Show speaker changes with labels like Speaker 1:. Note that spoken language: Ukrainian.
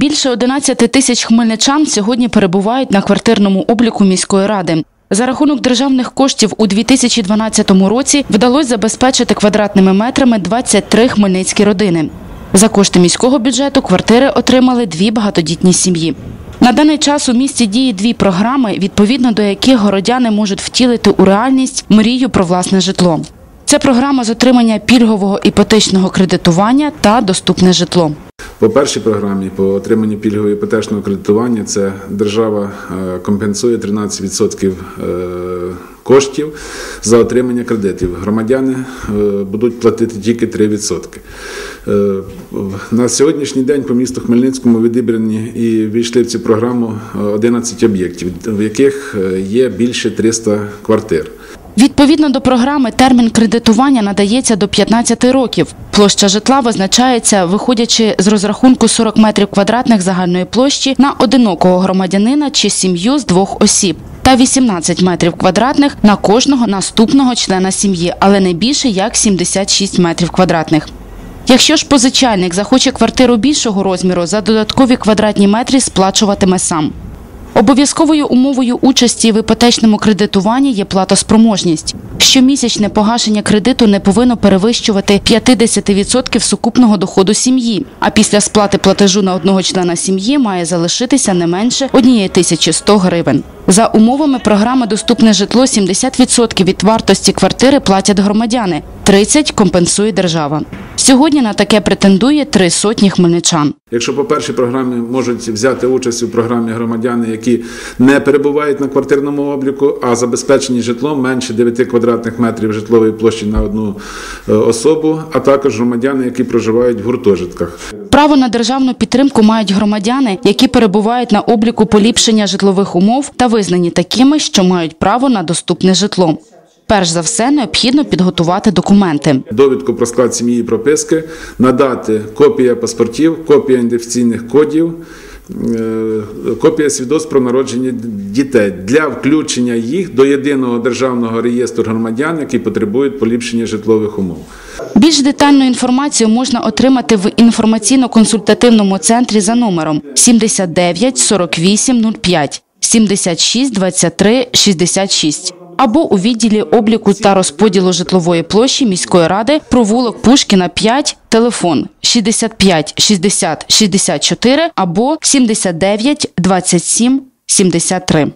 Speaker 1: Більше 11 тисяч хмельничан сьогодні перебувають на квартирному обліку міської ради. За рахунок державних коштів у 2012 році вдалося забезпечити квадратними метрами 23 хмельницькі родини. За кошти міського бюджету квартири отримали дві багатодітні сім'ї. На даний час у місті діє дві програми, відповідно до яких городяни можуть втілити у реальність мрію про власне житло. Це програма з отримання пільгового іпотечного кредитування та доступне житло.
Speaker 2: По першій програмі по отриманню пільгового іпотечного кредитування це держава е, компенсує 13% е, коштів за отримання кредитів. Громадяни е, будуть платити тільки 3%. Е, На сьогоднішній день по місту Хмельницькому відібрані і війшли в цю програму е, 11 об'єктів, в яких є більше 300 квартир.
Speaker 1: Відповідно до програми, термін кредитування надається до 15 років. Площа житла визначається, виходячи з розрахунку 40 метрів квадратних загальної площі на одинокого громадянина чи сім'ю з двох осіб. Та 18 метрів квадратних на кожного наступного члена сім'ї, але не більше як 76 метрів квадратних. Якщо ж позичальник захоче квартиру більшого розміру, за додаткові квадратні метри сплачуватиме сам. Обов'язковою умовою участі в іпотечному кредитуванні є платоспроможність. Щомісячне погашення кредиту не повинно перевищувати 50% сукупного доходу сім'ї, а після сплати платежу на одного члена сім'ї має залишитися не менше 1100 гривень. За умовами програми Доступне житло 70% від вартості квартири платять громадяни, 30% компенсує держава. Сьогодні на таке претендує три сотні хмельничан.
Speaker 2: Якщо по першій програмі можуть взяти участь у програмі громадяни, які не перебувають на квартирному обліку, а забезпечені житлом менше 9 квадратних метрів житлової площі на одну е, особу, а також громадяни, які проживають в гуртожитках.
Speaker 1: Право на державну підтримку мають громадяни, які перебувають на обліку поліпшення житлових умов та визнані такими, що мають право на доступне житло. Перш за все, необхідно підготувати документи.
Speaker 2: Довідку про склад сім'ї і прописки, надати копія паспортів, копія ідентифікаційних кодів, е, копія свідоцтв про народження дітей для включення їх до єдиного державного реєстру громадян, які потребують поліпшення житлових умов.
Speaker 1: Більш детальну інформацію можна отримати в інформаційно-консультативному центрі за номером 79 48 05 76 23 66 або у відділі обліку та розподілу житлової площі міської ради провулок Пушкіна 5, телефон 65 60 64 або 79 27 73.